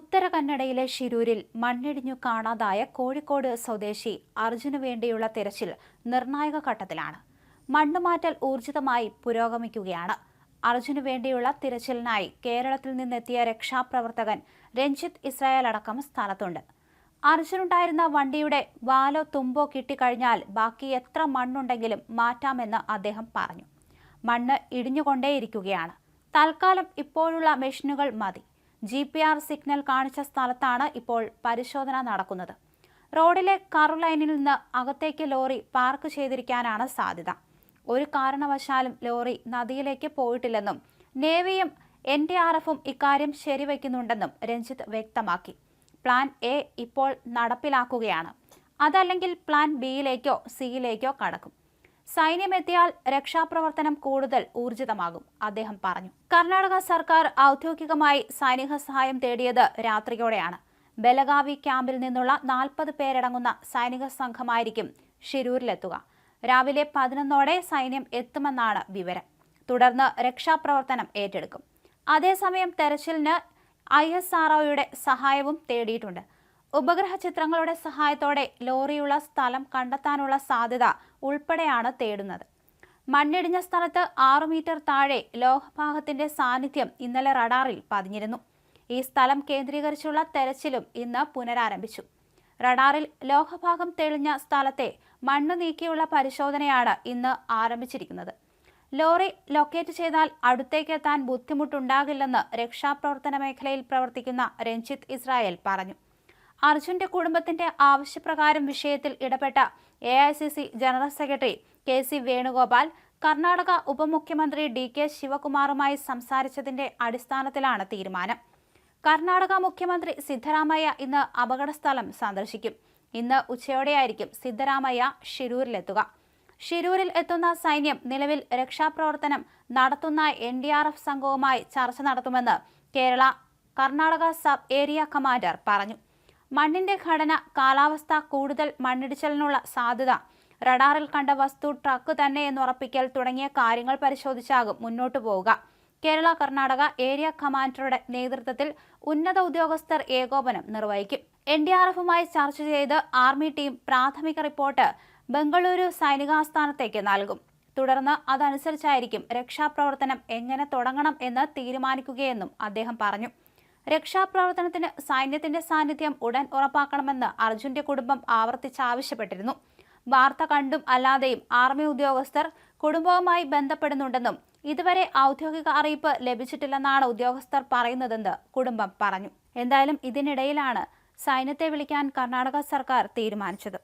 ഉത്തര കന്നഡയിലെ ഷിരൂരിൽ മണ്ണിടിഞ്ഞു കാണാതായ കോഴിക്കോട് സ്വദേശി അർജുനു വേണ്ടിയുള്ള തിരച്ചിൽ നിർണായക ഘട്ടത്തിലാണ്. മണ്ണുമാറ്റൽ ഊർജിതമായി പുരോഗമിക്കുകയാണ്. അർജുനു വേണ്ടിയുള്ള തിരച്ചിലിനായി കേരളത്തിൽ നിന്നെത്തിയ രക്ഷാപ്രവർത്തകൻ രഞ്ജിത്ത് ഇസ്രായേൽ അടക്കം സ്ഥലത്തുണ്ട്. അർജുനുണ്ടായിരുന്ന വണ്ടിയുടെ വാലോ തുമ്പോ കിട്ടിക്കഴിഞ്ഞാൽ ബാക്കി എത്ര മണ്ണുണ്ടെങ്കിലും മാറ്റാമെന്ന് അദ്ദേഹം പറഞ്ഞു. മണ്ണ് ഇടിഞ്ഞുകൊണ്ടേയിരിക്കുകയാണ്. തൽക്കാലം ഇപ്പോഴുള്ള മെഷീനുകൾ മതി. ജി പി ആർ സിഗ്നൽ കാണിച്ച സ്ഥലത്താണ് ഇപ്പോൾ പരിശോധന നടക്കുന്നത്. റോഡിലെ കറു ലൈനിൽ നിന്ന് അകത്തേക്ക് ലോറി പാർക്ക് ചെയ്തിരിക്കാനാണ് സാധ്യത. ഒരു കാരണവശാലും ലോറി നദിയിലേക്ക് പോയിട്ടില്ലെന്നും നേവിയും എൻ ഡി ആർ എഫും ഇക്കാര്യം ശരിവയ്ക്കുന്നുണ്ടെന്നും രഞ്ജിത്ത് വ്യക്തമാക്കി. പ്ലാൻ എ ഇപ്പോൾ നടപ്പിലാക്കുകയാണ്. അതല്ലെങ്കിൽ പ്ലാൻ ബിയിലേക്കോ സിയിലേക്കോ കടക്കും. സൈന്യമെത്തിയാൽ രക്ഷാപ്രവർത്തനം കൂടുതൽ ഊർജിതമാകും അദ്ദേഹം പറഞ്ഞു. കർണാടക സർക്കാർ ഔദ്യോഗികമായി സൈനിക സഹായം തേടിയത് രാത്രിയോടെയാണ്. ബലഗാവി ക്യാമ്പിൽ നിന്നുള്ള നാൽപ്പത് പേരടങ്ങുന്ന സൈനിക സംഘമായിരിക്കും ഷിരൂരിലെത്തുക. രാവിലെ പതിനൊന്നോടെ സൈന്യം എത്തുമെന്നാണ് വിവരം. തുടർന്ന് രക്ഷാപ്രവർത്തനം ഏറ്റെടുക്കും. അതേസമയം തെരച്ചിലിന് ഐ എസ് ആർ സഹായവും തേടിയിട്ടുണ്ട്. ഉപഗ്രഹ ചിത്രങ്ങളുടെ സഹായത്തോടെ ലോറിയുള്ള സ്ഥലം കണ്ടെത്താനുള്ള സാധ്യത ഉൾപ്പെടെയാണ് തേടുന്നത്. മണ്ണിടിഞ്ഞ സ്ഥലത്ത് ആറു മീറ്റർ താഴെ ലോഹഭാഗത്തിന്റെ സാന്നിധ്യം ഇന്നലെ റഡാറിൽ പതിഞ്ഞിരുന്നു. ഈ സ്ഥലം കേന്ദ്രീകരിച്ചുള്ള തെരച്ചിലും ഇന്ന് പുനരാരംഭിച്ചു. റഡാറിൽ ലോഹഭാഗം തെളിഞ്ഞ സ്ഥലത്തെ മണ്ണ് നീക്കിയുള്ള പരിശോധനയാണ് ഇന്ന് ആരംഭിച്ചിരിക്കുന്നത്. ലോറി ലൊക്കേറ്റ് ചെയ്താൽ അടുത്തേക്ക് അടുത്തേക്കെത്താൻ ബുദ്ധിമുട്ടുണ്ടാകില്ലെന്ന് രക്ഷാപ്രവർത്തന മേഖലയിൽ പ്രവർത്തിക്കുന്ന രഞ്ജിത്ത് ഇസ്രായേൽ പറഞ്ഞു. അർജുന്റെ കുടുംബത്തിന്റെ ആവശ്യപ്രകാരം വിഷയത്തിൽ ഇടപെട്ട A general secretary K C Venugopal Karnataka ഉപമുഖ്യമന്ത്രി ഡി കെ ശിവകുമാറുമായി സംസാരിച്ചതിന്റെ അടിസ്ഥാനത്തിലാണ് തീരുമാനം. കർണാടക മുഖ്യമന്ത്രി സിദ്ധരാമയ്യ ഇന്ന് അപകടസ്ഥലം സന്ദർശിക്കും. ഇന്ന് ഉച്ചയോടെയായിരിക്കും സിദ്ധരാമയ്യ ഷിരൂരിലെത്തുക. ഷിരൂരിൽ എത്തുന്ന സൈന്യം നിലവിൽ രക്ഷാപ്രവർത്തനം നടത്തുന്ന എൻ ഡി ആർ എഫ് സംഘവുമായി ചർച്ച നടത്തുമെന്ന് Kerala Karnataka sub area commander പറഞ്ഞു. മണ്ണിന്റെ ഘടന കാലാവസ്ഥ കൂടുതൽ മണ്ണിടിച്ചലിനുള്ള സാധ്യത റഡാറിൽ കണ്ട വസ്തു ട്രക്ക് തന്നെ എന്ന് ഉറപ്പിക്കൽ തുടങ്ങിയ കാര്യങ്ങൾ പരിശോധിച്ചാകും മുന്നോട്ടു പോവുക. കേരള കർണാടക ഏരിയ കമാൻഡറുടെ നേതൃത്വത്തിൽ ഉന്നത ഉദ്യോഗസ്ഥർ ഏകോപനം നിർവഹിക്കും. എൻ ഡി ആർ എഫുമായി ചർച്ച ചെയ്ത് ആർമി ടീം പ്രാഥമിക റിപ്പോർട്ട് ബംഗളൂരു സൈനികാസ്ഥാനത്തേക്ക് നൽകും. തുടർന്ന് അതനുസരിച്ചായിരിക്കും രക്ഷാപ്രവർത്തനം എങ്ങനെ തുടങ്ങണം എന്ന് തീരുമാനിക്കുകയെന്നും അദ്ദേഹം പറഞ്ഞു. രക്ഷാപ്രവർത്തനത്തിന് സൈന്യത്തിന്റെ സാന്നിധ്യം ഉടൻ ഉറപ്പാക്കണമെന്ന് അർജുന്റെ കുടുംബം ആവർത്തിച്ചാവശ്യപ്പെട്ടിരുന്നു. വാർത്ത കണ്ടും അല്ലാതെയും ആർമി ഉദ്യോഗസ്ഥർ കുടുംബവുമായി ബന്ധപ്പെടുന്നുണ്ടെന്നും ഇതുവരെ ഔദ്യോഗിക അറിയിപ്പ് ലഭിച്ചിട്ടില്ലെന്നാണ് ഉദ്യോഗസ്ഥർ പറയുന്നതെന്ന് കുടുംബം പറഞ്ഞു. എന്തായാലും ഇതിനിടയിലാണ് സൈന്യത്തെ വിളിക്കാൻ കർണാടക സർക്കാർ തീരുമാനിച്ചത്.